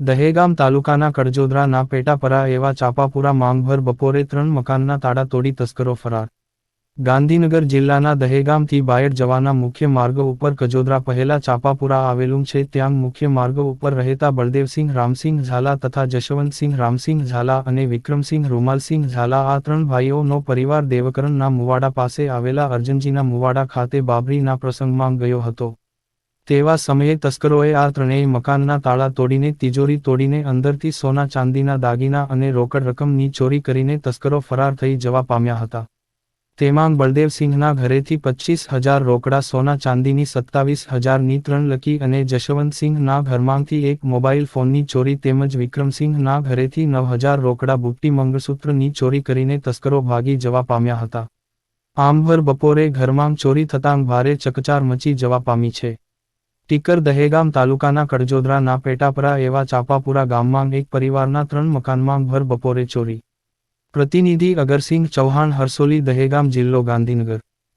દહેગામ તાલુકાના કડજોદરાના પેટાપરા એવા ચાપાપુરા માંગભર બપોરે ત્રણ મકાનના તાળા તોડી તસ્કરો ફરાર. ગાંધીનગર જિલ્લાના દહેગામથી બાયડ જવાના મુખ્ય માર્ગ ઉપર કજોદરા પહેલા ચાપાપુરા આવેલું છે ત્યાં મુખ્ય માર્ગ ઉપર રહેતા બળદેવસિંહ, રામસિંહ ઝાલા તથા જશવંતસિંહ, રામસિંહ ઝાલા અને વિક્રમસિંહ, રૂમાલસિંહ ઝાલા આ ત્રણ ભાઈઓનો પરિવાર દેવકરણના મુવાડા પાસે આવેલા અર્જનજીના મુવાડા ખાતે બાબરીના પ્રસંગમાં ગયો હતો. તેવા સમયે તસ્કરોએ આ ત્રણેય મકાનના તાળા તોડીને તિજોરી તોડીને અંદરથી સોના ચાંદીના દાગીના અને રોકડ રકમની ચોરી કરીને તસ્કરો ફરાર થઈ જવા પામ્યા હતા. તેમાં બળદેવસિંહના ઘરેથી પચીસ હજાર રોકડા, સોના ચાંદીની સત્તાવીસ હજારની ત્રણ લકી અને જશવંતસિંહના ઘરમાંથી એક મોબાઈલ ફોનની ચોરી તેમજ વિક્રમસિંહના ઘરેથી નવ હજાર રોકડા બુટ્ટી મંગળસૂત્રની ચોરી કરીને તસ્કરો ભાગી જવા પામ્યા હતા. આમભર બપોરે ઘરમાં ચોરી થતાં ભારે ચકચાર મચી જવા પામી છે. ટીકર દહેગામ તાલુકાના કડજોદરાના પેટાપરા એવા ચાપાપુરા ગામમાં એક પરિવારના ત્રણ મકાનમાં ભર બપોરે ચોરી. પ્રતિનિધિ અગરસિંહ ચૌહાણ હરસોલી દહેગામ જિલ્લો ગાંધીનગર.